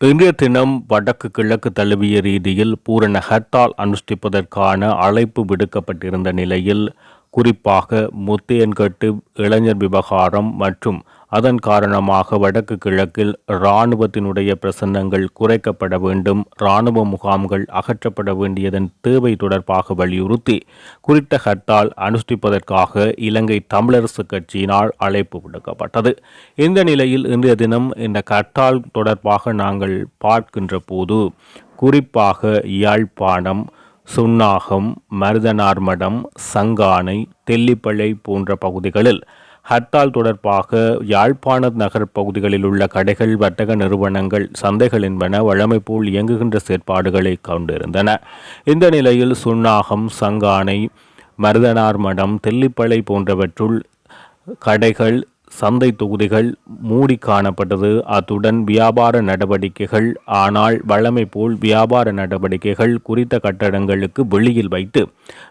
இன்றைய தினம் வடக்கு கிழக்கு தழுவிய ரீதியில் பூரண ஹர்த்தால் அனுஷ்டிப்பதற்கான அழைப்பு விடுக்கப்பட்டிருந்த நிலையில் குறிப்பாக முத்தையன்கட்டு இளைஞர் விவகாரம் மற்றும் அதன் காரணமாக வடக்கு கிழக்கில் இராணுவத்தினுடைய பிரசன்னங்கள் குறைக்கப்பட வேண்டும் இராணுவ முகாம்கள் அகற்றப்பட வேண்டியதன் தேவை தொடர்பாக வலியுறுத்தி குறித்த ஹர்த்தால் அனுஷ்டிப்பதற்காக இலங்கை தமிழரசு கட்சியினால் அழைப்பு விடுக்கப்பட்டது. இந்த நிலையில் இன்றைய தினம் இந்த ஹர்த்தால் தொடர்பாக நாங்கள் பார்க்கின்ற போது குறிப்பாக யாழ்ப்பாணம் சுன்னாகம் மருதனார்மடம் சங்கானை தெல்லிப்பளை போன்ற பகுதிகளில் ஹர்த்தால் தொடர்பாக யாழ்ப்பாண நகர் பகுதிகளில் உள்ள கடைகள் வர்த்தக நிறுவனங்கள் சந்தைகள் என்பன வழமை போல் இயங்குகின்ற செயற்பாடுகளை கொண்டிருந்தன. இந்த நிலையில் சுன்னாகம் சங்கானை மருதனார் மடம் தெல்லிப்பளை போன்றவற்றுள் கடைகள் சந்தை தொகுதிகள் மூடி காணப்பட்டது. அத்துடன் வியாபார நடவடிக்கைகள் ஆனால் வழமை போல் வியாபார நடவடிக்கைகள் குறித்த கட்டடங்களுக்கு வெளியில் வைத்து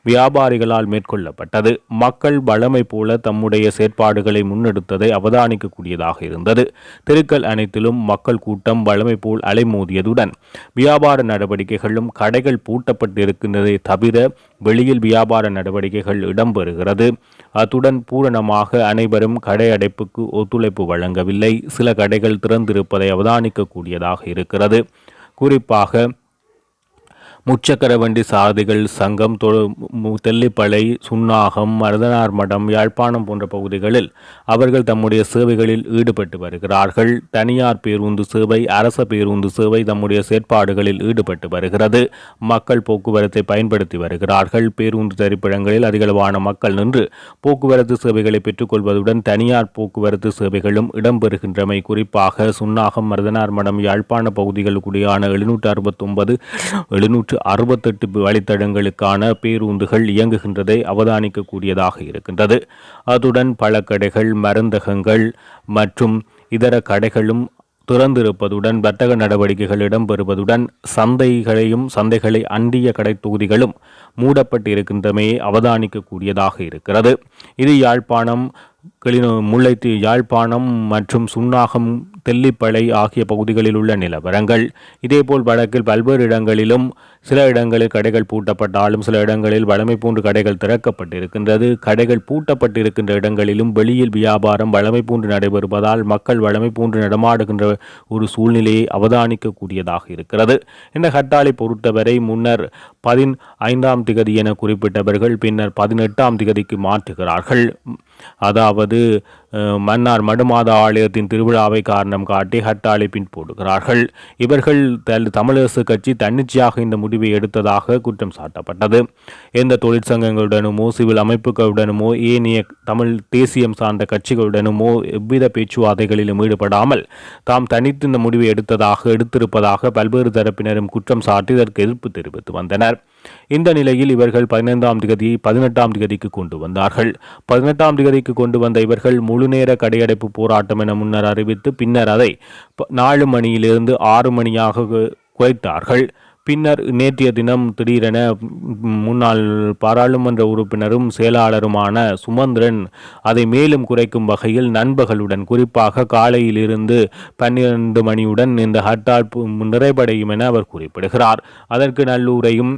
வியாபாரிகளால் மேற்கொள்ளப்பட்டது. மக்கள் வழமை போல தம்முடைய செயற்பாடுகளை முன்னெடுத்ததை அவதானிக்கக்கூடியதாக இருந்தது. தெருக்கள் அனைத்திலும் மக்கள் கூட்டம் வழமை போல் அலைமோதியதுடன் வியாபார நடவடிக்கைகளும் கடைகள் பூட்டப்பட்டிருக்கின்றதை தவிர வெளியில் வியாபார நடவடிக்கைகள் இடம்பெறுகிறது. அத்துடன் பூரணமாக அனைவரும் கடை அடைப்புக்கு ஒத்துழைப்பு வழங்கவில்லை. சில கடைகள் திறந்திருப்பதை அவதானிக்கக்கூடியதாக இருக்கிறது. குறிப்பாக முச்சக்கர வண்டி சாரதிகள் சங்கம் தெல்லிப்பளை சுன்னாகம் மருதனார் மடம் யாழ்ப்பாணம் போன்ற பகுதிகளில் அவர்கள் தம்முடைய சேவைகளில் ஈடுபட்டு வருகிறார்கள். தனியார் பேருந்து சேவை அரச பேருந்து சேவை தம்முடைய செயற்பாடுகளில் ஈடுபட்டு வருகிறது. மக்கள் போக்குவரத்தை பயன்படுத்தி வருகிறார்கள். பேருந்து தரிப்பிடங்களில் அதிகளவான மக்கள் நின்று போக்குவரத்து சேவைகளை பெற்றுக்கொள்வதுடன் தனியார் போக்குவரத்து சேவைகளும் இடம்பெறுகின்றமை குறிப்பாக சுன்னாகம் மருதனார் மடம் யாழ்ப்பாண பகுதிகளுக்குடியான எழுநூற்று அறுபத்தொன்பது எழுநூற்று அறுபத்தெட்டு வழித்தடங்களுக்கான பேருந்துகள் இயங்குகின்றதை அவதானிக்கக்கூடியதாக இருக்கின்றது. அத்துடன் பல கடைகள் மருந்தகங்கள் மற்றும் இதர கடைகளும் திறந்திருப்பதுடன் வர்த்தக நடவடிக்கைகள் இடம்பெறுவதுடன் சந்தைகளையும் சந்தைகளை அண்டிய கடை தொகுதிகளும் மூடப்பட்டு இருக்கின்றமையை அவதானிக்கக்கூடியதாக இருக்கிறது. இது யாழ்ப்பாணம் கிளிநொ முல்லைத்தீ யாழ்ப்பாணம் மற்றும் சுன்னாகம் தெல்லிப்பளை ஆகிய பகுதிகளில் உள்ள நிலவரங்கள். இதேபோல் வடக்கில் பல்வேறு இடங்களிலும் சில இடங்களில் கடைகள் பூட்டப்பட்டாலும் சில இடங்களில் வளமை பூண்டு கடைகள் திறக்கப்பட்டிருக்கின்றது. கடைகள் பூட்டப்பட்டிருக்கின்ற இடங்களிலும் வெளியில் வியாபாரம் வளமை பூண்டு நடைபெறுவதால் மக்கள் வளமை பூண்டு நடமாடுகின்ற ஒரு சூழ்நிலையை அவதானிக்கக்கூடியதாக இருக்கிறது. இந்த ஹர்த்தாலை பொறுத்தவரை முன்னர் பதின் ஐந்தாம் திகதி என குறிப்பிட்டவர்கள் பின்னர் பதினெட்டாம் திகதிக்கு மாற்றுகிறார்கள். அதாவது 嗯。மன்னார் மடுமாதா ஆலயத்தின் திருவிழாவை காரணம் காட்டி ஹட்டாலை பின்போடுகிறார்கள் இவர்கள் தமிழரசு கட்சி தன்னிச்சையாக இந்த முடிவை எடுத்ததாக குற்றம் சாட்டப்பட்டது. எந்த தொழிற்சங்கங்களுடனுமோ சிவில் அமைப்புகளுடனுமோ ஏனைய தமிழ் தேசியம் சார்ந்த கட்சிகளுடனுமோ எவ்வித பேச்சுவார்த்தைகளிலும் ஈடுபடாமல் தாம் தனித்து இந்த முடிவை எடுத்ததாக எடுத்திருப்பதாக பல்வேறு தரப்பினரும் குற்றம் சாட்டி இதற்கு எதிர்ப்பு தெரிவித்து வந்தனர். இந்த நிலையில் இவர்கள் பதினைந்தாம் திகதி பதினெட்டாம் திகதிக்கு கொண்டு வந்தார்கள். பதினெட்டாம் திகதிக்கு கொண்டு வந்த இவர்கள் முழுநேர கடையடைப்பு போராட்டம் என முன்னர் அறிவித்து பின்னர் அதை நாலு மணியிலிருந்து ஆறு மணியாக குறைத்தார்கள். பின்னர் நேற்றைய தினம் திடீரென முன்னாள் பாராளுமன்ற உறுப்பினரும் செயலாளருமான சுமந்திரன் அதை மேலும் குறைக்கும் வகையில் நண்பர்களுடன் குறிப்பாக காலையிலிருந்து பன்னிரண்டு மணியுடன் இந்த ஹர்த்தால் நிறைவடையும் என அவர் குறிப்பிடுகிறார். அதற்கு நல்லூரையும்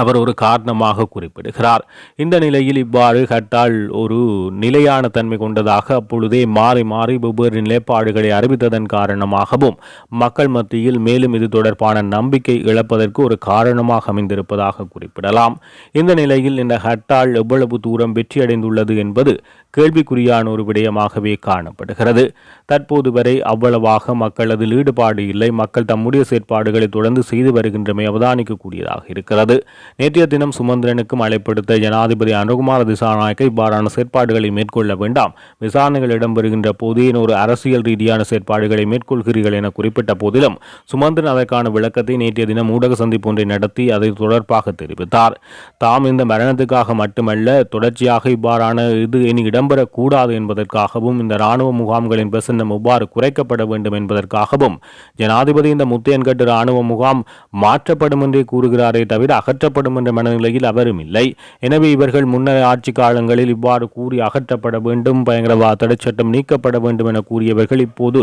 அவர் ஒரு காரணமாக குறிப்பிடுகிறார். இந்த நிலையில் இவ்வாறு ஹட்டால் ஒரு நிலையான தன்மை கொண்டதாக அப்பொழுதே மாறி மாறி வெவ்வேறு நிலைப்பாடுகளை அறிவித்ததன் காரணமாகவும் மக்கள் மத்தியில் மேலும் இது தொடர்பான நம்பிக்கை இழப்பதற்கு ஒரு காரணமாக அமைந்திருப்பதாக குறிப்பிடலாம். இந்த நிலையில் இந்த ஹட்டால் எவ்வளவு தூரம் வெற்றியடைந்துள்ளது என்பது கேள்விக்குறியான ஒரு விடயமாகவே காணப்படுகிறது. தற்போது வரை அவ்வளவாக மக்கள் அதில் ஈடுபாடு இல்லை. மக்கள் தம்முடைய செயற்பாடுகளை தொடர்ந்து செய்து வருகின்றமை அவதானிக்கக்கூடியதாக இருக்கிறது. நேற்றைய தினம் சுமந்திரனுக்கும் அழைப்படுத்த ஜனாதிபதி அனுகுமார திசாநாயக்க இவ்வாறான செயற்பாடுகளை மேற்கொள்ள வேண்டாம். விசாரணைகள் இடம்பெறுகின்ற போது ஒரு அரசியல் ரீதியான செயற்பாடுகளை மேற்கொள்கிறீர்கள் என குறிப்பிட்ட போதிலும் சுமந்திரன் அதற்கான விளக்கத்தை நேற்றைய தினம் ஊடக சந்திப்பு ஒன்றை நடத்தி அதை தொடர்பாக தெரிவித்தார். தாம் இந்த மரணத்துக்காக மட்டுமல்ல தொடர்ச்சியாக இவ்வாறான இது இனி இடம்பெறக்கூடாது என்பதற்காகவும் இந்த இராணுவ முகாம்களின் பிரசன்னம் எவ்வாறு குறைக்கப்பட வேண்டும் என்பதற்காகவும் ஜனாதிபதி இந்த முத்தையன்கட்டு இராணுவ முகாம் மாற்றப்படும் என்றே கூறுகிறாரே தவிர அகற்ற அகற்றப்படும் என்ற மனநிலையில் அவரும் இல்லை. எனவே இவர்கள் முன்னர் ஆட்சி காலங்களில் இவ்வாறு கூறி அகற்றப்பட வேண்டும் பயங்கரவாத தடைச்சட்டம் நீக்கப்பட வேண்டும் என கூறியவர்கள் இப்போது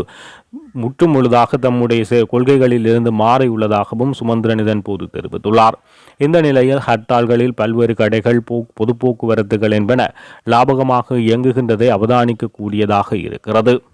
முற்றுமுழுதாக தம்முடைய கொள்கைகளில் இருந்து மாறியுள்ளதாகவும் சுமந்திரன் இதன் போது தெரிவித்துள்ளார். இந்த நிலையில் ஹர்த்தால்களில் பல்வேறு கடைகள் போ பொது போக்குவரத்துகள் என்பன லாபகமாக இயங்குகின்றதை அவதானிக்க கூடியதாக இருக்கிறது.